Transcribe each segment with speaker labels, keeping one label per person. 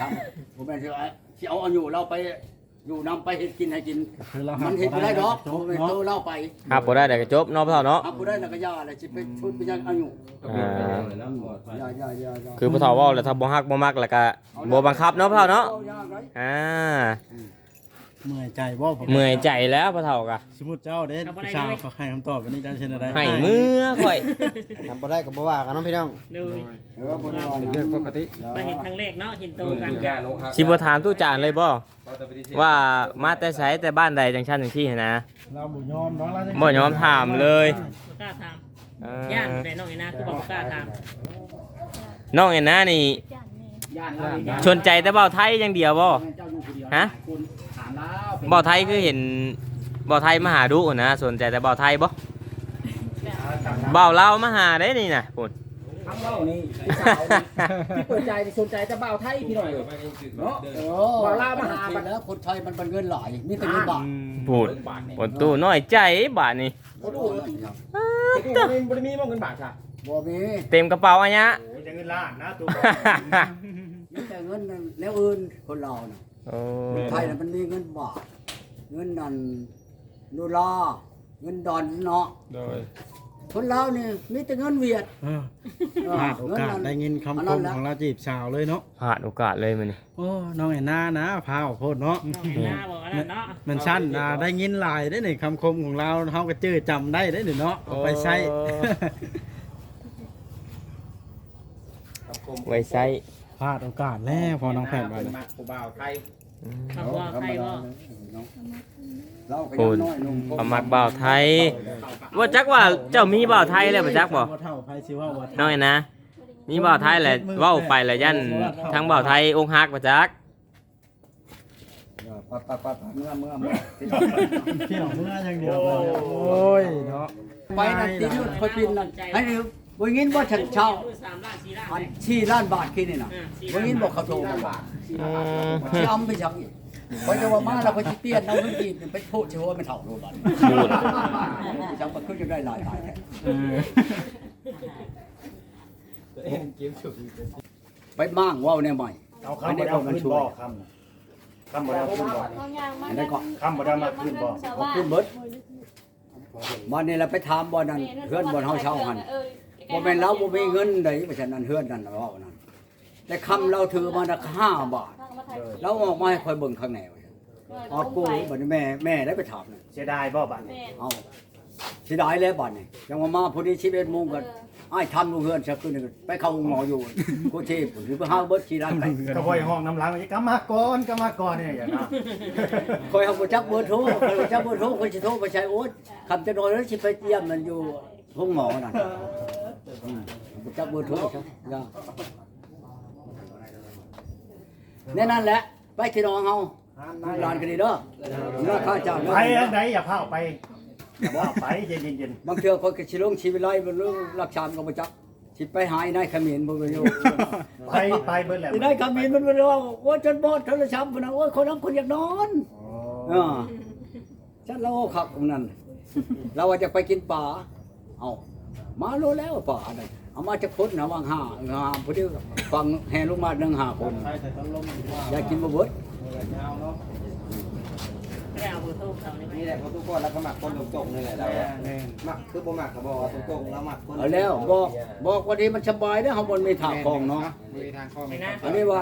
Speaker 1: ครับผมแม่นสิว่าสิเอาอันอยู่เราไปอยู่นำไปเฮ็ดกินให้กิน
Speaker 2: คือเรา
Speaker 1: มั
Speaker 2: มัน
Speaker 1: เฮ็ดบ่ได้ดอกผมแม่น
Speaker 2: เนาะ
Speaker 1: โตเล่าไป
Speaker 3: ครับบ่ได้เดี๋ยวก็จบเนาะพ่อเฒ่าเนาะ
Speaker 1: ครับบ่ได้แล้วก็ย่าแล้วสิไปชุดไปยังอันอยู่
Speaker 3: อ่า
Speaker 1: ย่าย่าย่าย่า
Speaker 3: คือพ่อเฒ่าเว้าแล้วถ้าบ่ฮักบ่มักแล้วก็บ่บังคับเนาะพ่อเฒ่าเนาะ
Speaker 1: ออย่งไร
Speaker 3: อ่า
Speaker 2: เมื่อยใจบ่ผม
Speaker 3: เมื่อยใจแล้วพ่อเฒ่าก็
Speaker 2: สมมุติเจ้าเด้ผู้ชายเขาให้คำตอบวันนี้เจ้าเช่นอะไร
Speaker 3: ให้มือข่อย
Speaker 4: ทำบ่ได้ก็บ่ว่ากันเนาะพี่น้อง
Speaker 5: ดู
Speaker 1: เออบ่ได้ว่าหยัง
Speaker 4: เรื่องปกติ
Speaker 5: มาเห็นครั้งแรกเนาะเห็นโตกัน
Speaker 3: สิบ่ถามตู้จานเลยบ่ว่ามาแต่ไสแต่บ้านใดจังซั่นจังซี่หั้นนะ
Speaker 2: เราบ่ยอมเนาะเราจะ
Speaker 3: บ่ยอมถามเลย
Speaker 5: บ่กล้าถาม
Speaker 3: เอ
Speaker 5: ย่าน
Speaker 3: อ
Speaker 5: แต่น้องไอ้นาคือบอกบ่กล้าถาม
Speaker 3: น้องเอ็นนะนี่
Speaker 1: ย่านเราย่าน
Speaker 3: สนใจแต่เบาไทยอย่างเดียวบ่
Speaker 1: เจ้าอยู่คนเดียว
Speaker 3: ฮะ
Speaker 1: คนถามแล้วเป็น
Speaker 3: เบาไทยคือเห็นเบาไทยมาหาดูนะสนใจแต่เบาไทยบ่เบาลาวมาหาได้นี่นะพุ่น
Speaker 6: ทั้งเรานี่พี่สาวนี่ที่เปิดใจสนใจจะบ่าวไทยพี่หน่อยเนาะ
Speaker 1: โอ้
Speaker 6: ว่าลาวมาหา
Speaker 1: บัดแล้วคนไทยมันเป็นเงินหลายมีแต่เงินบาท
Speaker 3: พูดบนตู้น้อยใจบาทนี่
Speaker 6: โอ้โหตู้นี่บ่ได้มีบ่เงินบาทค่ะ
Speaker 1: บ่มี
Speaker 3: เต็มกระเป๋าอันเนี้ย
Speaker 2: โอ้ยจะเงินล้านนะตัว
Speaker 1: มีแต่เงินแล้วอื่นคนเราน่ะ
Speaker 3: โอ้
Speaker 1: คนไทยน่ะมันมีเงินบาทเงินนันดอลลาร์เงินดอนเนาะ
Speaker 3: โดย
Speaker 1: คนเรานี่มีแต่เงินเวียด
Speaker 2: เออ
Speaker 1: เอ
Speaker 2: พลาดโอกาสได้ยินคำคมของเราจีบสาวเลยเนาะ
Speaker 3: พลาดโอกาสเลยมันนี่
Speaker 2: โอ้น้องแอนนานะพาวโพดเนาะ
Speaker 5: น้องไอ้นาบอกอันนั้นเนาะ
Speaker 2: มันสั้นนะได้ยินหลายได้หนึ่งคำคมของเราเฮาก็จื้อจำได้ได้หนึ่งเนาะเอาไปใช้
Speaker 3: ไว้ใช้
Speaker 2: พลาดโอกาสแล้วพอน้องแผ่นมา
Speaker 4: เป็นมักผู้บ่าวไทย
Speaker 3: อืม
Speaker 5: เขาว่าใครว่า
Speaker 1: เราก็
Speaker 3: คุ
Speaker 1: ยัง
Speaker 3: ณ
Speaker 1: น้อยลง
Speaker 3: เอามักบ่าวไทย ว่าจักว่าเจ้ามีบ่าวไทยแล้วบ่จักบ่
Speaker 2: เท่าไผสิว่าว่า
Speaker 3: น้อยนะ มีบ่าวไทยแหละเว้าไปแล้วยันทั้งบ่าวไทยองค์ฮักบ่จัก
Speaker 1: ปัดปัดปัดเมื่อเมื่อเมื่อ
Speaker 2: เที่ยวเมื่ออย่างเดียวเลยโอ้ยเนาะ
Speaker 1: ไปนั่นตีนู่นคอยปินนั่นให้ดู วันนี้ว่าฉันเช่า
Speaker 5: สามล้านสี่ล้าน
Speaker 1: อันชี้ล้านบาทคิดนี่นะวันนี้บอกเขาโทรมาว่า
Speaker 3: อืม
Speaker 1: ที่อำไปชังอีกเพราะจะว่ามาเราก็จะเปลี่ยนเอาเงินกีบไปโทษเชื่อว่ามันเท่าโลบันจังมันขึ้นจะได้หลายหลายแท้
Speaker 2: เออ
Speaker 1: ไปมั่างว่าวเนี่ยใหม่
Speaker 2: เอาคำบ่ได้ขึ้นบ่คำคำบ่ได้ขึ้นบ่
Speaker 1: อันนั้นก็
Speaker 2: คำบ่ได้มาขึ้นบ่
Speaker 1: เอาขึ้นเบิดวันนี้เราไปถามบ่อนั้นเพื่อนบ่อนเฮาเช่าหัน บ่แม่นเราบ่มีเงินใดเพราะฉะนั้นเฮือนนั่นเว้านั่นแต่คำเราถือมาละห้าบาท เราออกมาให้คอยเบิ่งข้างในว่าซั่นออกกูบัดนี้แม่แม่ได้ไปถามนั่น
Speaker 2: เสียดายบ่บัดนี้
Speaker 1: เอาสิได้แล้วบัดนี้ยังว่ามาพอดี11โมงกันอ้ายทำลูกเฮือนสักคืนหนึงไปเข้าหมออยู่กูเทพหรือไปหาเบิดสิได้ไป
Speaker 2: ก็บ่ห้องน้ำล้างอีกกมาก่อนกมาก่อนเนี่ยอย่างนั้น
Speaker 1: คอยเอาบ่จักเบอร์โทรคอยบ่จักเบอร์โทรคอยสิโทรไปใช้โอ๊ตคำจะน้อยแล้วสิไปเยี่ยมมันอยู่ห้องหมอนั่น อืมบ่จักเบอร์โทรซะย่าแน่นั่นแหละ ไปที่น้องเฮาลูกหลานกันดีเด้อราคาจ้างเด้อ
Speaker 2: ไปอันใดอย่าพาไปอย่าว่าไปเย็น
Speaker 1: บางเทื่อคนก็สิลงชีวิตไล่บ่รู้รักชานก็บ่จักสิไปหาไอ้นายเขมิ้นบ่อยู่
Speaker 2: ๆไปไปเบิ่แล้ว
Speaker 1: ไอ้นายเขมิ้นมันบ่รู้ว่าโอ้ยจนบอดโทรศัพท์พุ่นน่ะโอ้ยคนนั้นคนอยากนอนเออฉันเราเอาคักตรงนั้นเราว่าจะไปกินปลาเอา มาโลแล้วปลานั่นเอามาจากพุทธนะวางห้าห้าพอดีฟังแห่ลงมาหนึ่งห้าคนอยากกินบ่เบิด
Speaker 5: ไม่ได้เอาเบอร์โทรเขาเลยไหม
Speaker 4: นี่แหละเพราะทุกคนแล้วก็มักคนตรงๆนี่แหละเราอะมักคือบ่มักก็บ่ว่าตรงๆแล้วมักคน
Speaker 1: เอาแล้วบอกบอกว่าดีมันสบายเด้อเฮาบ่มีทางคลองเนาะ
Speaker 4: มีทางข้อ
Speaker 5: ไอ้
Speaker 4: มี
Speaker 5: นา
Speaker 1: อันนี้ว่า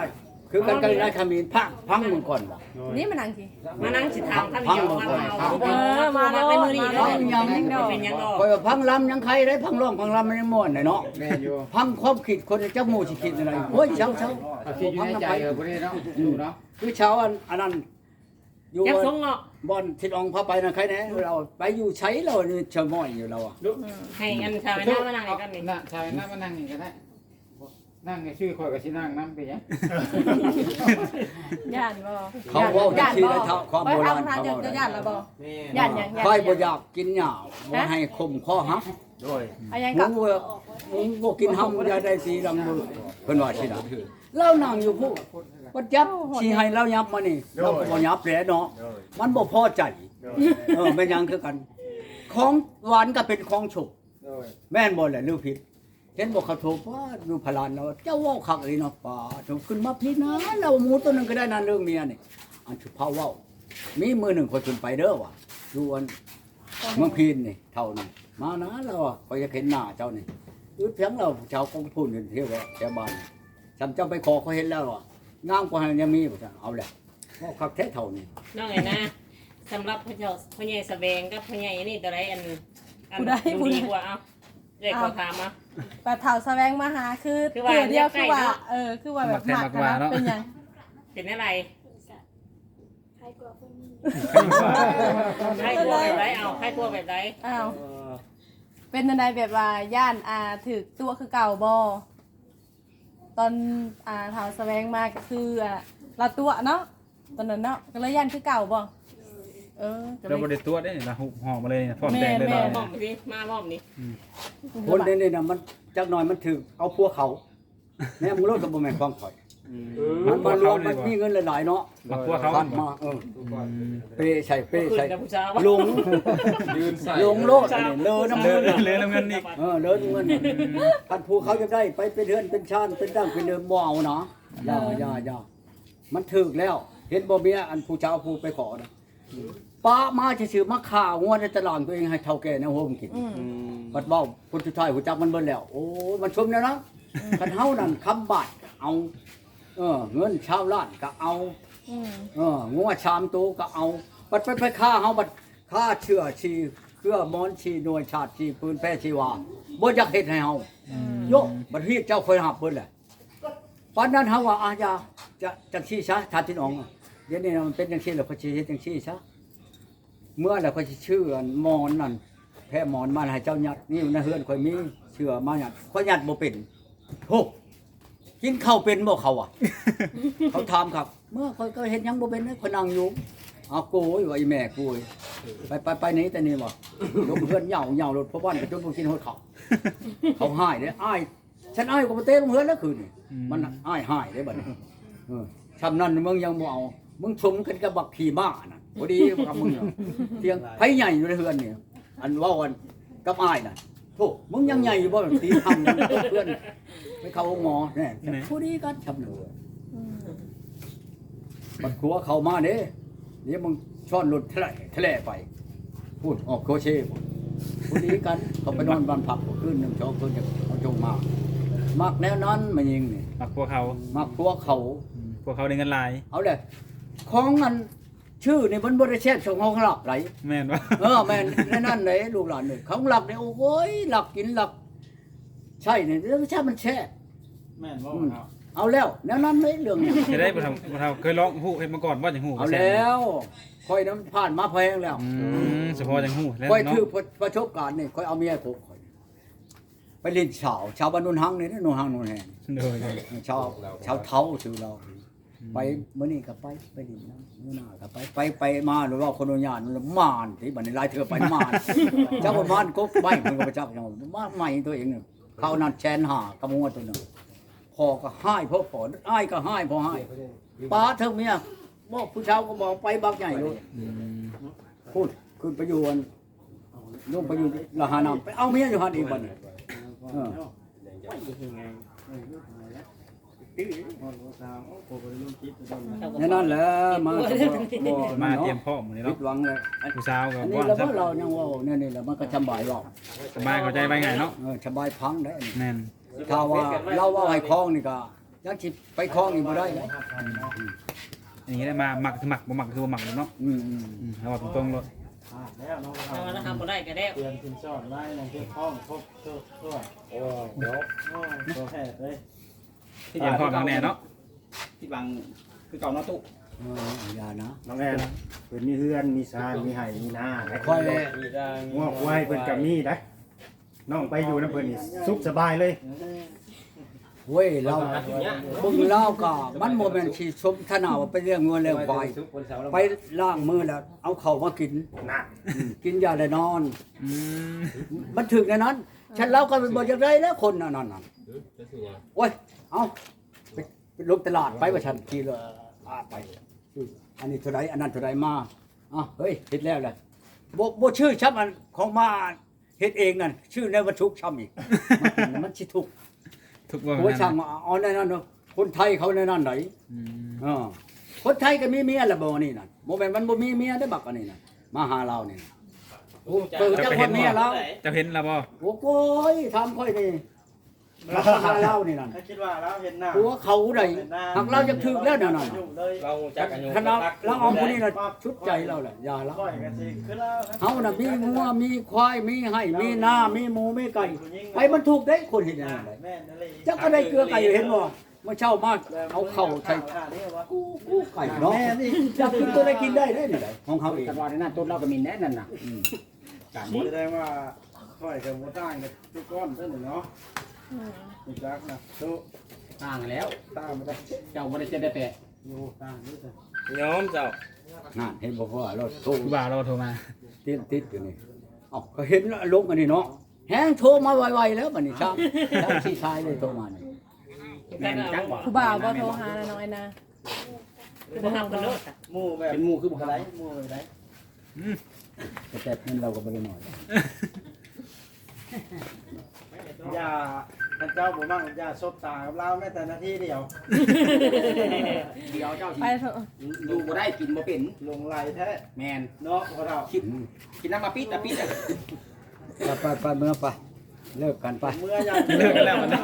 Speaker 1: คือกันกันได้ขมิ้นพักพังมึงก่อนว่ะ
Speaker 7: นี่มันนังสิ
Speaker 5: มานั่งสิถามท่านเดียวว่าเอาเบอร์มาในมือนี่เลยเป็นยังดอก
Speaker 1: คอยว่าพังลำยังใครได้พังร้องพังลำมันยังม่วนได้เนาะ
Speaker 4: แม่อยู่
Speaker 1: พังความคิดคนเจ้าหมู่สิคิดอะไรโอ้ยเช้าเช้า
Speaker 4: เอาที่อยู่ในใจเออบ่ได้เนาะอยู่เนาะ
Speaker 1: คือเช้าอันอันนั้นอยู่
Speaker 5: ยักษ์ทรงเนาะ
Speaker 1: บอนทิดอองพาไปนะใครแน่เราไปอยู่ใช้เรานี่เชะม้อยอยู่เราอะ
Speaker 5: ให้อันชาวไอ้นามานั่งให้กันนี่
Speaker 4: น่ะชายนั่งมานั่งนี่ก็ได้ นั่งในชื่อข่อยก็สินั่งนำไปหยัง
Speaker 7: ย่านบ่
Speaker 1: เขาเว่าจังซี่ได้เท่าความ
Speaker 7: ไป
Speaker 1: โบราณ
Speaker 7: ทำทาน
Speaker 1: เขา
Speaker 7: จะ
Speaker 1: เว้า
Speaker 7: จะ
Speaker 1: ได้
Speaker 7: ย่านละบ่
Speaker 4: แม่
Speaker 7: ย่านหยังย่าน
Speaker 1: ใครบ่อยากกินหญ้าบ่ให้คมข้อหัก
Speaker 2: โดย
Speaker 7: อะยัง
Speaker 1: ห
Speaker 7: กับ
Speaker 1: มูหมูบ่กินห้ำอย่าได้สีดำมือเพิ่นว่าสิล่ะเรานั่งอยู่ผู้บ่จับสิให้เรายับมานี่เราก็บ่ยับแหละเนาะ
Speaker 2: โดย
Speaker 1: มันบ่พอใจ
Speaker 2: โดย
Speaker 1: เออแม่นหยังคือกัน ของหวานก็เป็นของฉุก
Speaker 4: โดย
Speaker 1: แม่นบ่แหละหรือผิด เห็นบอกเขาโทรว่าอยู่พลานเราเจ้าเว่าคักเลยเนาะป่าถูกขึ้นมาพี่นะเราหมูตัวหนึงก็ได้นานเรื่องเมียนี่อันชุดเผาเว้ามีมือหนึ่งคนขึ้นไปเด้อว่ะดูอันเมืองพีนนี่เท่านี้มานะเราอะคอยจะเห็นหน้าเจ้านี่ยืดเพียงเราชาวกองพูนกันเที่ยวแถวบ้านจำเจ้าไปขอเขาเห็นแล้วอะงามกว่าหันยังมีบ่จ้ะเอาแหละเว่าคักแท้เท่านี้
Speaker 5: น้องไงนะสำหรับพระเจ้าพ่อใหญ่สะแบงกับพ่อใหญ่นี่ตัวไรอันอันดูดีกว่าเอา เด็กขอถามอะ
Speaker 7: แบบเถาแสวงมาหาคือ
Speaker 5: คือว่า
Speaker 7: เดียว
Speaker 5: เรี
Speaker 7: คื
Speaker 5: ย
Speaker 7: อกว่า
Speaker 5: ใกล้เนอะ
Speaker 7: เออคือว่าแบบหมักกันนะเป็นหยัง
Speaker 5: เป็นอะไร
Speaker 8: ใครกลัวคนนี้
Speaker 5: ใครกลัวแบบไรเอาใครกลัวแบบไร
Speaker 7: อ้าวเป็นอะไรแบบว่าย่านอ่าถือตัวคือเก่าบอตอนอ่าเถาแสวงมาก็คืออ่าเราตัวเนาะตอนนั้นเนาะก็เลยย่านคือเก่าบอ เออก็
Speaker 2: เรา
Speaker 7: เล
Speaker 2: บ่
Speaker 7: ย
Speaker 2: ได้ตัวได้นี่เราหุบห่อมาเลยนี่พร้อมแดงเลย
Speaker 7: แม่
Speaker 2: เรา
Speaker 5: มอมสิมามอมนี่
Speaker 1: คนนี้นี่นะมันจักหน่อยมันถือเอาพวกเขาแม่มึงรถกับบ่แม่นความถอย มันมารวมมันมีเงินหลายๆเนาะ
Speaker 2: มาพวกเขา
Speaker 1: พันมาเออเป้ใช่เป้
Speaker 5: คืน
Speaker 1: ใช่
Speaker 5: กับผู้ชาย
Speaker 1: ลงลงโลดอันนี้เลอน้ำ
Speaker 2: เล
Speaker 1: เงิน
Speaker 2: ยเลยน้ำเงินอีก
Speaker 1: เออเลอน้ำเงินพันผู้เขาจะได้ไปเป็นเดือนเป็นชาติเป็นดั้งเป็นเดิมบ่เอาเนาะอย่าอย่าอย่ามันถึกแล้ว เห็นบ่เมียอันผู้เจ้าผู้ไปขอนะ ป้ามาชื่อๆมาข่าวงัวในตลาดตัวเองให้เท่าแก่ในโฮมกิน
Speaker 7: อืม
Speaker 1: บัดเว้าคนสุดท้ายหัวจักมันเบิ่นแล้ว โอ้ยมันชมแล้วนะคันเฮานั่นคำบาทก็เอา เออ เงินชาวล้านก็เอา
Speaker 7: อืม
Speaker 1: เอองัวชามโตก็เอา บัดไปไปฆ่าเฮาบัดฆ่าเชื่อชีเครือมอนชีหน่วยชาติชีปืนแพร่ชีวาบ่อยากเฮ็ดให้เฮาโยกบัดเฮียเจ้าเคยหับเบิ่นแหละปานนั้นเฮาว่าอาญาจะจังซี่ซะทานที่น้องเดี๋ยวนี้มันเป็นจังซี่แล้วก็สิเฮ็ดจังซี่ซะ เมื่อแล้วก็สิชื่ออันมอนนั่นแพ้หมอนมาให้เจ้าหยัดนี่ในเฮือนข่อยมีเชื่อมาหยัดข่อยหยัดบ่เป็นโหกินข้าวเป็นบ่เขาอะ เขาถามครับ เมื่อข่อยก็เฮ็ดหยังบ่เป็นเลยข่อยนั่งอยู่เอาโกยว่าอีแม่โกยไปไปไปนี้แต่นี่บ่ลงเฮือนเหย่าเหย่ารถเพราะบ้านก็จนบ่กินฮอดข้าวเขาหายเด้อ้ายฉันอ้ายก็บ่เตะลงเฮือนแล้วคืนนี่มันอ้ายหายเด้บัดนี้เออชำนั้นมึงยังบ่เอามึงชมกันกับบักขี่ม้าน่ะ บ่ดีบ่กับมึงเนาะเพียงไผใหญ่อยู่ในเฮือนนี่อันเว่ากันกับอ้ายน่ะโธ่มึงยังใหญ่อยู่บ่ตีทำยังเพื่อนไปเข้าหมอแน่ผู้นี้กันชำหนูบัดครัวเข้ามาเด้เดี๋ยวมึงช้อนรถทะเลทะเลไป พูดออกโคเช่บ่ผู้นี้กันเขาไปนอนบ้านพักบ่คืนหนึงสองคืนจะเอาจงมามักแนวนั้นมายิงนี่
Speaker 2: มาพวกเขา
Speaker 1: มักครัวเขา
Speaker 2: อืมพวกเขาได้เงินหลาย
Speaker 1: เอาเลยของมัน ชื่อนี่มันบ่ได้แช่ของของหลับไหล
Speaker 2: แม่นบ่
Speaker 1: เออแม่นแน่นั่นเลยลูกหลานเลยของหลักเนี่ยโอ้ยหลักกินหลัก ใช่เนี่ยแล้วใช่มันแช่
Speaker 2: แม่นบ่
Speaker 1: เอาแล้วแนวนั้นเลยเรื่องเนี่ย
Speaker 2: จะได้บ่ทำบ่ทำเคยร้องฮู้เฮ็ดมาก่อนว่าจังฮู้
Speaker 1: เอาแล้วค่อยน้ำผ่านมาแพงแล้ว
Speaker 2: อืมเฉพาะจังฮู้แล้ว
Speaker 1: ค่อย
Speaker 2: เนาะ
Speaker 1: ถือประสบการณ์นี่ค่อยเอาเมียผมค่อยไปเล่นชาวชาวบ้านนุนหังนี่นะนุนหังนุนแหง
Speaker 2: โดย
Speaker 1: ชาวชาวเท้าชื่อเรา ไปเมื่อนี้ก็ไปไปดินน้ำมื่อหน้าก็ไปไปไปมาหรือว่าคนโนญาณมันมานที่บันในลายเธอไปมานเจ้าคนมานก็ไปมันก็ไปจับเจ้ามาใหม่ตัวเองเนี่ยเขานัดแชนหากระมัวตัวหนึ่งพอก็ให้พ่อพออ้ายก็ให้พอให้ป้าเธอเมียบอกผู้เชาวก็บอกไปบักใหญ่เลย
Speaker 2: อืม
Speaker 1: พูดขึ้นไปอยู่อันลงไปอยู่ละหานามไปเอาเมียอยู่หันอีกบัดนี้เออ นั่นนั่นแหละมาก็บ่บ่
Speaker 2: มาเตรียมพร้อมมื้อนี้
Speaker 1: ผิ
Speaker 2: เนาะ
Speaker 1: ดหวังเลย
Speaker 2: ผู้สาวก็
Speaker 1: อันนี้
Speaker 2: ว่า
Speaker 1: เรา
Speaker 2: ซะ
Speaker 1: เรายังว่าเนี่ยนี่แหละมันก็สบายหรอก
Speaker 2: สบายเข้าใจไปไงเนาะ
Speaker 1: เออสบายพังได้อันนี้
Speaker 2: แม่น
Speaker 1: ถ้าว่าเราว่าให้คล้องนี่ก็ยังสิไปคล้องนี่บ่ได้เลย
Speaker 2: อย่างนี้ได้มาหมักคือหมักบ่หมักคือบ่หมักเนาะ
Speaker 1: อืมอืม
Speaker 2: อืมเอาว่าตรงๆเลย
Speaker 5: เอาแล้วทำบ่ได้ก็ได้
Speaker 9: เตือนคุณชอบไล่ในเที่ห้องครบทุกทั่วโอ้เดี๋ยวตัวแพทย์เลย
Speaker 2: ที่เตรียมพร้อมทั้งแน่เนาะ
Speaker 6: ที่บางคือเก่าเนาะตุ
Speaker 1: เอออย่านะ
Speaker 9: น้องแอนเพิ่นมีเฮือนมีซานมีไห่มีนา
Speaker 1: ค่อย
Speaker 9: งอกไว้เพิ่นก็มีได้น้องไปอยู่นำเพิ่นนี่สุขสบายเลย
Speaker 1: เว้ยเราเบิ่งเล่าก็มันบ่แม่นสิสมทนาว่าไปเรื่องเงินเรื่องควายไปล้างมือแล้ว เอาเข้าวมากิน
Speaker 9: นะ
Speaker 1: อืมกินยาได้นอน
Speaker 2: อืม
Speaker 1: มันถึงในนั้น ฉันเล่าก็บ่อยากได้แล้วคนนั่นน่ะโอ้ย เอาไปไปลงตลาดไปว่าฉันขี่รถอ่าไปอืมอันนี้เท่าไรอันนั้นเท่าไรมาอะเฮ้ยผิดแล้วแหละบ่บ่ชื่อชับอันของมาเฮ็ดเองนั่นชื่อในวัตถุช้ำอีกมันกินแล้วมันสิทุกข์
Speaker 2: ทุกบ่
Speaker 1: หัวช่างว่าเอาในนั้นเนาะคนไทยเขาในนั้นไหน
Speaker 2: อืม
Speaker 1: เออคนไทยก็มีเมียละบ่นี่น่ะบ่แม่นมันบ่มีเมียได้อบักอันนี้น่ะมาหาเรานี่โอ้เปิดจักคนเมียเรา
Speaker 2: เจะเห็นแล้วบ่
Speaker 1: โอ้โก้ยทำค่อยนี่ มาหาเรานี่นั่น
Speaker 9: ถ้าคิดว่าแล้วเห็นหน้า
Speaker 1: หัวเขาได้หักเราจะถึกแล้วนั่นน่ะ
Speaker 9: อยู่เลย
Speaker 4: เราจักกันอยู่
Speaker 1: ขนาดเราเอาคนนี้น่ะชุดใจเราแหละอย่าละ
Speaker 9: ก้อยกันสิคือแล้ว
Speaker 1: เฮาน่ะมีงัวมีควายมีไห่มีนามีหมูมีไก่ไปมันถูกได้คนเห็นอย่างนั้นได้
Speaker 9: แม่นั่นเลย
Speaker 1: จักก็ได้เกลือไก่เห็นบ่เมื่อเช้ามาเอาเข้าใส่
Speaker 9: นี่วะ
Speaker 1: กู้กู้ไก่เนาะจักกินตัวได้กินได้ได้นี่ได้ของเขาเอง
Speaker 6: แต่ว่าในนั้นต้นเราก็มีแน่นั่นน่ะ
Speaker 9: การแสดงว่าก้อยกับหมูต่างกันทุกก้อนเท่านั้นเนาะ อีกรักนะทุ
Speaker 6: ต่างแล้ว
Speaker 9: ต่างมาได้
Speaker 6: เจ้าบ่ได้จะได้แต่
Speaker 9: อยู่ต่างนี่แต่
Speaker 3: ยอมเจ้า
Speaker 1: นั่นเห็นบ่พ่อเราโทร
Speaker 2: ครูบ่าวเราโทรมา
Speaker 1: ติดติดอยู่นี่เอ้าก็เห็นลงอันนี้เนาะแฮงโทรมาไวๆแล้วบัดนี้ครับแล้วที่ชายเลยโทรมานี่
Speaker 6: แม่นจังบ่
Speaker 7: ผู้บ่าวบ่โทรหานะน้องไอ้นา
Speaker 5: คือบ่ทำกันโลดอะ
Speaker 9: หมู่แบบ
Speaker 6: เป็นหมู่คือบ่
Speaker 9: อะไร
Speaker 6: ได้
Speaker 9: หมู่แบบไหน
Speaker 1: แต่เงินเราก็บ่ได้น้อย
Speaker 9: อย่าท่านเจ้าบ่มั่งอย่าซบตากับเราแม้แต่นาทีเดียว
Speaker 6: เดี๋ยวเจ้าสิ
Speaker 7: ไปเถอะ
Speaker 6: อยู่บ่ได้กินบ่เป็น
Speaker 9: ลงไหลแท้
Speaker 6: แม่น
Speaker 9: เนาะพวกเรา
Speaker 6: คิดกินน้ำมาปิดอะปิดอะ
Speaker 1: ไปไปไปเมื่อไปเลิกกันไป
Speaker 9: เมื่อยัง
Speaker 2: เลิกกันแล้วมัน
Speaker 6: อย่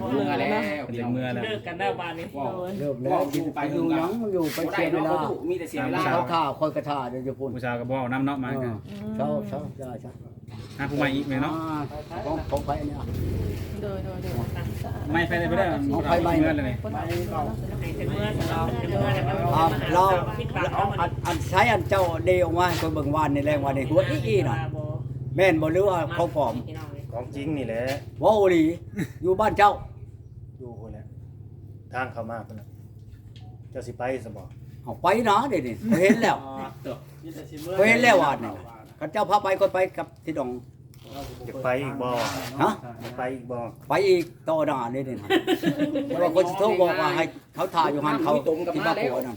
Speaker 6: างเมื่อแล้ว
Speaker 2: เป็นจังเมื่อแล้ว
Speaker 5: เลิกกันแล้วบานนี้
Speaker 6: ว้าว
Speaker 1: เลิกแล้วกินไปอยู่หยังอยู่ไป
Speaker 6: บ่
Speaker 1: เสี
Speaker 6: ได้
Speaker 1: ยเว
Speaker 6: เนาะ
Speaker 1: ลา
Speaker 6: เขามีแต่เสียเวลา
Speaker 1: เขาท่าคอยกระท่าเดี๋ยวจะพูด
Speaker 2: ผู้ชายก็บ่เอาน้ำเนาะมา
Speaker 1: เอ
Speaker 2: กั
Speaker 1: อนเช้าเช้าใช่ใช่
Speaker 2: หาผู้ใหม่อีกแม่เนาะ
Speaker 1: ของของไปเนี่ย
Speaker 7: โดยโดยโดย
Speaker 2: ไม่ไปได้บ่ได้
Speaker 1: เอาไปใหม่
Speaker 2: เมื่อเลย
Speaker 7: เอาเนาะ
Speaker 5: ให้ถึงเมื่อสลองถึงเมื่อแล้วมัน
Speaker 1: อ่า
Speaker 5: ม
Speaker 1: เราเรา
Speaker 5: อั
Speaker 1: นอันใช้อันเจ้าเดออกมาคนเบิ่งวานในแรงวานในหัวอีอีน่ะ
Speaker 5: บ่
Speaker 1: แม่นบ่หรือว่าเขาปลอม
Speaker 4: ของจริงนี่แหละ
Speaker 1: ว้าวอีหลีอยู่บ้านเจ้า
Speaker 4: อยู่คนละทางเขามาพุ่นะเจ้าสิไปซะบ่
Speaker 1: เอาไปนะเดี๋ยวนี้เห็นแล้วเห็นแล้ววานนี่ ข้าเจ้าพาไปก็ไปกับที่ดอง
Speaker 4: อยากไปอีกบ่
Speaker 1: ฮะ
Speaker 4: อยากไปอีกบ่
Speaker 1: ไปอีกต่อหน้านี่นี่นะเพราะว่าคนสิโทรบอกว่าให้เขาถ่ายอยู่หันเขาที่บ้านผัวนั่น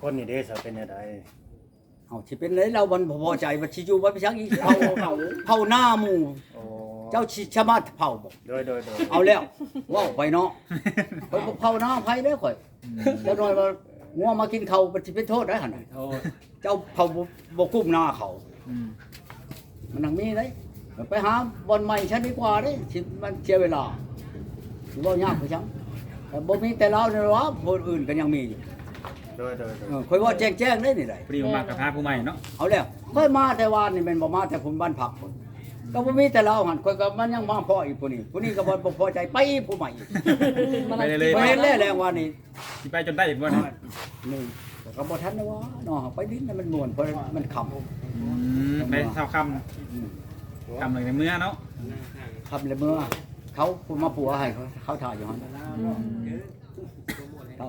Speaker 4: คนนี่เด้ซะเป็นจังได
Speaker 1: เอาสิเป็นเลยเราบ่พอใจว่าสิอยู่บ่ไปชักอีกเผาเผาเผาหน้าหมู่
Speaker 4: โอ้
Speaker 1: เจ้าสิสามารถเผาบ่
Speaker 4: โดยโดยโดย
Speaker 1: เอาแล้วว้าวไปเนาะข่อยบ่เผาหน้าไผเด้อข่อยแล้วน้อยว่างัวมากินข้าวมันสิเป็นโทษได้หั่นน่ะ
Speaker 6: โทษ
Speaker 1: เจ้าเผาบ่บ่กุ้มหน้าเขา
Speaker 2: อื ม
Speaker 1: มันนังมีเด้ไปหาบอนใหม่ฉันดีกว่าเด้สิมันเสียเวลาสิบ่ยากไปจังแต่บ่มีแต่เราเนี่ยหรอคนอื่นก็ยังมีอยู่
Speaker 4: โดยโดยโดย
Speaker 1: เออข่อยว่าแจ้งๆได้นี่ได้
Speaker 2: พอดีผมมากับพาผู้ใหม่เนาะ
Speaker 1: เอาแล้วค่อยมาแต่วานนี่แม่นบ่มาแต่ผมบ้านพักพุ่นก็บ่มีแต่เราหั่นข่อยก็มันยังมาพออีกผู้นี้ผู้นี้ก็บ่บ่พอใจไปอีกผู้ใหม่อีก
Speaker 2: ไปเลยเลย
Speaker 1: ไปเห็นแล้วแรงว่านี่
Speaker 2: สิไปจนได้อีกบ่เนาะ
Speaker 1: นี่ ก็บ่ทันนะว่าเนาะไปดิ้นให้มันม่วนเพราะมันขำ
Speaker 2: อืมไปเท่าคำคำเลยในเมื่อเนาะ
Speaker 1: ขำเลยเมื่อเขาผู้มาปัวให้เขาเขาถ่ายอยู่หั่นเขา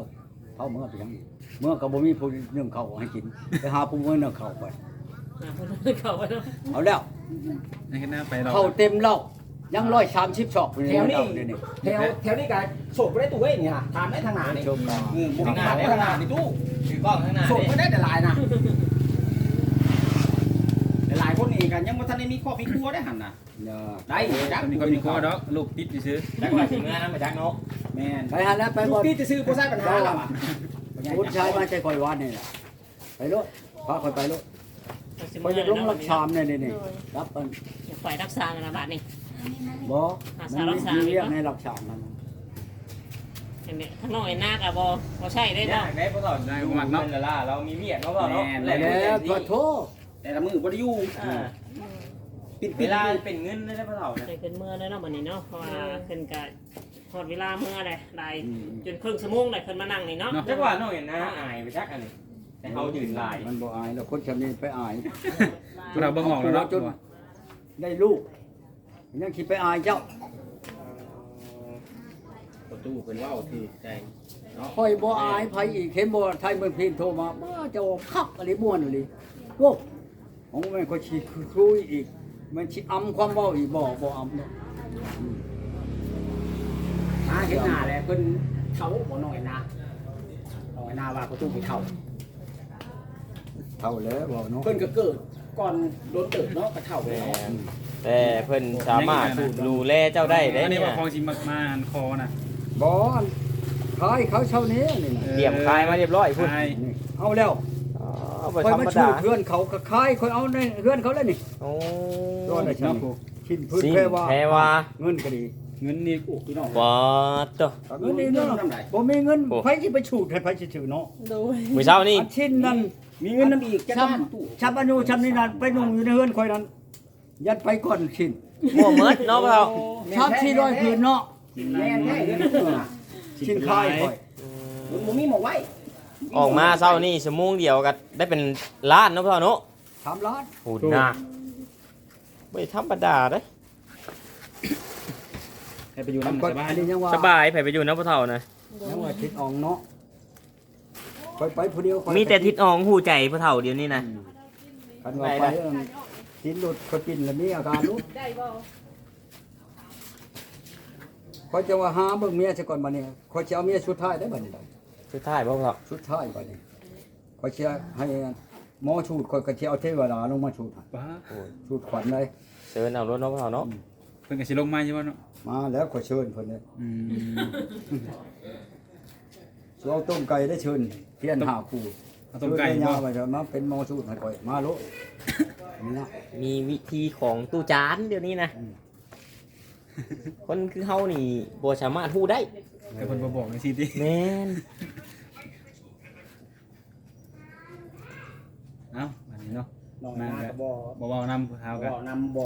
Speaker 1: เขาเมื่อไปยังเมื่อก็บ่มีผู้นึ่งข้าวให้กินไปหาผู้มื้อนึ่งข้าวไป
Speaker 5: อ่าเพิ่นเขาว่าเนาะ
Speaker 1: เอาแล้ว
Speaker 2: นี่เห็นหน้าไปเรา
Speaker 1: ข้าวเต็มเหล้ายัง130ชอกอยู่
Speaker 6: แถวนี้
Speaker 1: เดี๋ยวนี้
Speaker 6: แถวแถวนี้ก็โสดบ่ได้ตู้เว้ยนี่ฮะทานได้ทางหน้านี่
Speaker 1: ชมกัน
Speaker 6: เออบ่มีทางได้ทางหน้านี่ตู้
Speaker 3: ถือ กล้องข้างหน้า
Speaker 6: โสดบ่ได้แต่หลายนะแต่หลายคนนี่กันยังบ่ทันได้มีครอบมีครัวได้หั่นน่ะ
Speaker 1: เนี่ย
Speaker 6: ได้จัก
Speaker 2: มีคนมีครัวเนาะลูกติดซื้อ
Speaker 3: จักว่าสิเมื่อนั้นมาจักเนาะ
Speaker 6: แม่น
Speaker 1: ไปหาแล้วไป
Speaker 6: ลู
Speaker 1: บ่
Speaker 6: กพี่จะซื้อบ่ใช่ปัญหาแล้วอะ
Speaker 1: ผู้ชายมาใจคอยวานนี่แหละไปโลดพาคอยไปโลดคอยจะลงรักชามเนี่ยนี่นี่รับมัน
Speaker 5: อย่าปล่อยรักษากันนะบาดนี้
Speaker 1: บ่
Speaker 5: หา
Speaker 1: มั
Speaker 5: สารรักษา
Speaker 1: มี
Speaker 5: ไว้
Speaker 1: เรียก
Speaker 5: ก่อน
Speaker 1: ในรักชามนั่น
Speaker 5: เห็นไหมข้างนอกไอ้หน้ากับบ่บ่ใช่ได้
Speaker 3: ได้
Speaker 5: เนาะ
Speaker 3: ได้พวกเราได้หมักเนาะเวลาเรามีเมียเนาะพ่อเนาะ
Speaker 1: แล้วขอโทษ
Speaker 6: แต่ละมือบ่ได้อยู่
Speaker 3: อ่า
Speaker 6: ปิด
Speaker 3: เว
Speaker 6: ปิด
Speaker 3: ลาเป็นเงินได้ได้พวกเรา
Speaker 5: ได้ขึ้นเมื่อแล้วเนาะบัดนี้เนาะเพราะว่าขึ้นก็หอดเวลาเมื่อเลยได้จนครึ่งชั่วโมงเลยขึ้นมานั่งนี่เนาะ
Speaker 3: จักว่าน้องเห็นนะอายไปจักอันนี้แต่เขายืนลาย
Speaker 1: มันบ่อายแล้วคนจะมีไปอาย
Speaker 2: เราเบิ่งออกแล้วเนาะ
Speaker 1: จนได้ลูกยังคิดไปอายเจ้า
Speaker 6: ประ ตูเพิ่นเว้าที่ใจ
Speaker 1: คอยบ่อายไผอีกเห็นบ่ไทยเมืองพินโทรมาบ่เจ้าคักอะไรม่วนอะไรโอ้ของแม่นก็สิคุยอีก มันสิอำความเว้าอีกบ่บ่อำเนาะ
Speaker 6: มาเห็นหน้าแล้วเพิ่นเขาบ่น้อยนะน้อยนะว่าประตูเพิ่นเขา
Speaker 1: เท่าแล้วบ่เนาะ
Speaker 6: เพิ่นก็เกิดก่อนโดนเติบเนาะกระเท่าไป
Speaker 3: แม่
Speaker 6: เนาะ
Speaker 3: นแต่เพิ่นสามารถดูแลเจ้าได้เด้
Speaker 2: อันนี้
Speaker 3: เนี่ย
Speaker 2: ว่าของสิมักมาอันคอน่ะ
Speaker 1: บอลขายเขาเช่านี้นี่นะ
Speaker 3: เตรียมคายมาเรียบร้อยพุ่น
Speaker 2: ใช่
Speaker 1: นี่เอาแล้ว
Speaker 3: อ๋อบ่
Speaker 1: คอย
Speaker 3: ธรร
Speaker 1: มามชู
Speaker 3: ดา
Speaker 1: เพื่อนเขาก็ขายคอยเอาในเพื่อนเขาแล้วนี่
Speaker 3: โอ้
Speaker 1: ตัวไหนฉัน
Speaker 2: เนาะครู
Speaker 1: ชิ้นพื้น
Speaker 3: สิ
Speaker 1: แค่ว่า
Speaker 3: แพรว่า
Speaker 1: เงินก็ดี
Speaker 2: เงินนี่โอ้พี่น้อง
Speaker 3: บ่ตัว
Speaker 1: เงินนี่เนาะบ่มีเงิน
Speaker 3: โอ้
Speaker 1: ไผสิไปฉูดให้ไผสิถือเนาะ
Speaker 7: โดย
Speaker 3: มื้อเช้านี่
Speaker 1: อันชิ้นนั้น
Speaker 6: มีเงินน้ำอีกจะ
Speaker 1: ชับ
Speaker 6: บ้านตู้
Speaker 1: ชับอนุชับนี่นั่นไปนุ่งอยู่ในเฮือนคอยนั้น ยัดไปก่อนชิ้น
Speaker 3: มั่วเมิดเนาะพวกเรา
Speaker 1: ชับที่ร้อยผืนเนาะ
Speaker 6: แม่แท้เงินน่ะ
Speaker 1: ชิ้นคายคอย
Speaker 6: มันบ่มีหมองไว้
Speaker 3: ออกมาเช้านี่ชั่วโมงเดียวก็ได้เป็นล้านเนาะพวกเราเนาะ
Speaker 1: สามล้าน
Speaker 3: โหดหน้าไม่ธรรมดาเด้ย
Speaker 2: ให้ไปอยู่น้ำ
Speaker 1: ก่อ
Speaker 2: สบาย
Speaker 1: อันนี้ยังว่า
Speaker 3: สบายไผไปอยู่นะพวกเรานะ
Speaker 1: ยังว่าทิศอองเนาะคอยไปผู้เดียวข้อย
Speaker 3: มีแต่ทิศอองหูใจพวกเราเดี๋ยวนี้นะ
Speaker 1: คันว่าไปเอิ่มกินหลุดเขากินแล้วมีอาการลุก
Speaker 7: ได้บ่
Speaker 1: คอยจะว่าหาเบิ่งเมียซะก่อนบัดนี้คอยจะเอาเมียชุดท้ายได้บัดนี้
Speaker 3: สุดท้ายพวกเรา
Speaker 1: ชุดท้ายบัดนี้คอยจะให้หมอชูดคอยก็จะเอาเทวดาลงมาชูดให้
Speaker 2: ป้า
Speaker 1: ชูดขวัญเลย
Speaker 3: เชิญเอารถเนาะพวกเราเนาะ
Speaker 2: เพิ่นก็สิลงมาใช่บ่เนาะ
Speaker 1: มาแล้วขอยเชิญเพิ่นเลย
Speaker 2: อืม
Speaker 1: สิเอาต้มไก่ได้เชิญเทียนหาคู่
Speaker 2: เอาต้มไก่
Speaker 1: เชิญ
Speaker 2: บ่
Speaker 1: ยาวไปเถอะมาเป็นหมอชูดให้คอยมาโลนี่นะ
Speaker 3: มีวิธีของตู้จานเดี๋ยวนี้นะ
Speaker 1: อืม
Speaker 3: คนคือเฮานี่บ่สามารถฮู้ได้
Speaker 2: แต่เพิ่นบ่บอกในสิติ
Speaker 3: แม่น
Speaker 2: เอ้าอันนี้เนาะ
Speaker 6: น้องมาก็บ่
Speaker 2: บ่เว้านำผู้เฒ่าก็
Speaker 6: บ่นำบ่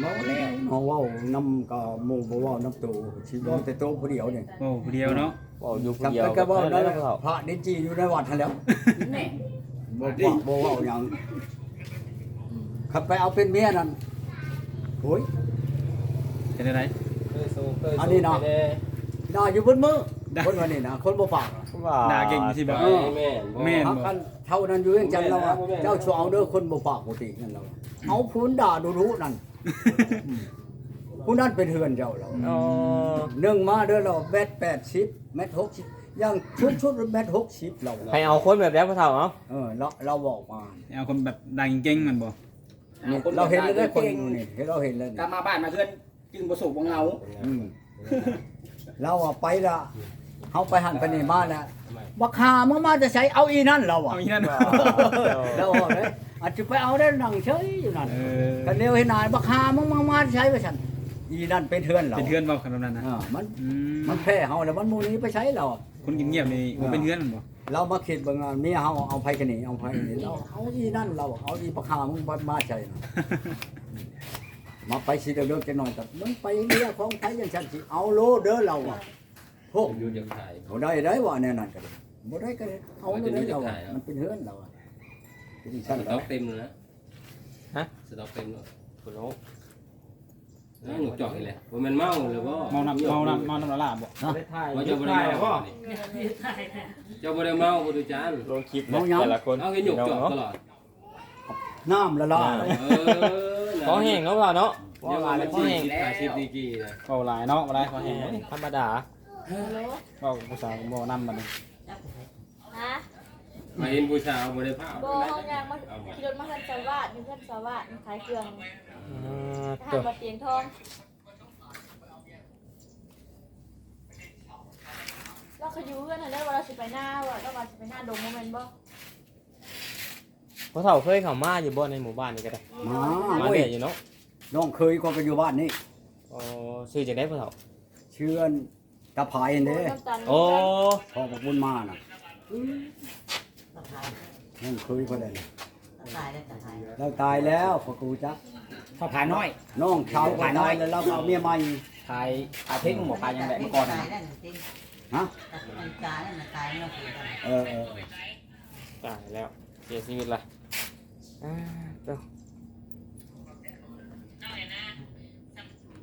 Speaker 1: เมาแล้วเฮาเว้านำกับหมู่บ่เว้านำตัวสิเว้าแต่ตัวผู้เดียวนี่
Speaker 2: โอ้ผู้เดียวเนาะ
Speaker 3: เว้าอยู่ผู้
Speaker 1: จำ
Speaker 3: เดียว
Speaker 1: เป็นก็เว้าได้
Speaker 3: แล้วพวกเรา
Speaker 1: พระดินจีอยู่ในวัดหั่นแหล้ว
Speaker 6: แน่
Speaker 1: บ่ว่าบ่เว้าหยังขับไปเอาเป็นเมียนั่นโอ้ย
Speaker 2: เป็นจังได๋
Speaker 1: อันนี้เนาะด่าอยู่บนมือคนว่านี่นะคนบ่ปาก
Speaker 3: ว่า
Speaker 2: ด่าเก่งสิบ่
Speaker 1: เออ
Speaker 2: แม่น
Speaker 1: พัก
Speaker 2: บ่
Speaker 1: กันเท่านั้นอยู่เองจันเราอะเจ้าชัวเอาเด้อคนบ่ปากบ่ตินั่นเราเอาพูนด่าดูรู้นั่นผู้นั้นเป็นเฮือนเจ้าเรา
Speaker 3: อ๋อ
Speaker 1: หนึ่งมาเด้อเราแมตร80เมตร60อย่างชุดชุดเมตร60เรา
Speaker 3: ให้เอาคนแบบแล้วพวกเราเนาะ
Speaker 1: เออเราเราบอกมา
Speaker 2: เอาคนแบบดังเก่งๆมันบ่
Speaker 1: นี่เราเห็นเลยได้คนอยู่นี่เห็นเราเห็นเลย
Speaker 6: กลับมาบ้านมาเพื่อน จึงบ่สุขบ่เหงา
Speaker 1: อืมเราอะไปละเฮาไปหันไปนี่มาแล้วบักหามึงมาจะใช้เอาอีนั่นเราอะ
Speaker 2: เอาอีนั่น
Speaker 1: เราบอกเลยอาจจะไปเอาได้หนังเฉยอยู่นั่น
Speaker 2: เออ
Speaker 1: กันเร็วให้นานบักหามึงมามาใช้ไปฉันอีนั่นเป็นเทือนเรา
Speaker 2: เป็นเพื่อนบ่ขนาดนั้นนะ
Speaker 1: อ่ามัน
Speaker 2: อืม
Speaker 1: มันแพ้เฮาแล้วมันหมูนี้ไปใช้เรา
Speaker 2: คนเงียบๆนี่บ่เป็นเพื่อนมันบ่
Speaker 1: เรามาคิดบางงานเมียเฮาเอาไผกันนี่เอาไผกันนี่เราเอาอีนั่นเราเอาอีบักหามึงมามาใช้นะ มาไปสิเดี๋ยวเลิกจะนอนกับมึงไปเมียของไผจังซั่นสิเอาโลเด้อเราอะพวก
Speaker 4: อยู่ยังถ่าย
Speaker 1: บ่ได้ได้ว่าแน่นั่นก็ได้บ่ได้ก็ได้เอาเลยได้เราอะมันเป็นเฮือนเราอะเป็น
Speaker 4: ส
Speaker 1: ชั้น
Speaker 4: ต็
Speaker 1: เรา
Speaker 4: อกเต็มเลยนะ
Speaker 3: ฮะ
Speaker 4: สต็อกเต็มเลย
Speaker 3: คุณโน
Speaker 4: นั่งหนุกจอกนี่แหละว่ามันเมาหรือว่า
Speaker 2: เมานำเมานำเมานำละลาบบ่
Speaker 4: ว่าเจ้าบ่ได้เมาเจ้าบ่ได้เมาบ่ดูจาน
Speaker 3: ลงคลิปนะแต่ละคน
Speaker 4: เอาเห็นหนุกจอกตลอด
Speaker 1: น้ำละลาย
Speaker 4: เออ
Speaker 3: ขอแห้งเนาะพวกเราเนาะ
Speaker 4: เดี๋ยวมาเป็นสี่สิบห้าสิบดีกี่นะ
Speaker 2: เว้าหลายเนาะบ่ได้ขอแห้ง
Speaker 3: ธรรมดา
Speaker 2: เว้าผู้สาวบ่นำบัดนี้
Speaker 8: ฮะ
Speaker 4: มาเห็นผู้สาวบ่ได้ภาพ
Speaker 8: โบห้องยางมาขี่รถมาเพื่อนสวัสดิ์มีเพื่อนสวัสดิ์ขายเครื่อง
Speaker 3: อ่า
Speaker 8: ทหา
Speaker 3: ตั
Speaker 8: ร
Speaker 3: ว
Speaker 8: มาเตียงทองเราเคยอยู่เพื่อนอะไรว่าเราสิไปหน้าว่าเราว่าสิไปหน้าดงโมเมนต์บ่
Speaker 3: พวกเราเคยเข้ามาอยู่บ่ในหมู่บ้านนี่ก็ได้
Speaker 1: มา
Speaker 3: มา
Speaker 1: โอ้ย
Speaker 3: เรื่อยอยู่เนาะ
Speaker 1: น้องเคยก็ไปอยู่บ้านนี่
Speaker 3: อ๋อชื่อจังได๋พวกเรา
Speaker 1: เชื่อนตะพายเด้
Speaker 8: น้ำตาล
Speaker 3: โอ้
Speaker 1: พอบอกบุญมาน่ะน้องเคยก็ได้น่ะเราตายแล้วพอกูจัก
Speaker 6: ถ้าผ่านน้อย
Speaker 1: น้องชาวก็ตายแล้วเราก็เอาเมียใหม่
Speaker 6: ถ่ายถ่ายเพ่งบ่ถ่ายยังไงเมื่อก่อนน่ะ
Speaker 1: ฮะเออเออ
Speaker 3: ตายแล้วเสียชีวิตละ อ่าตัว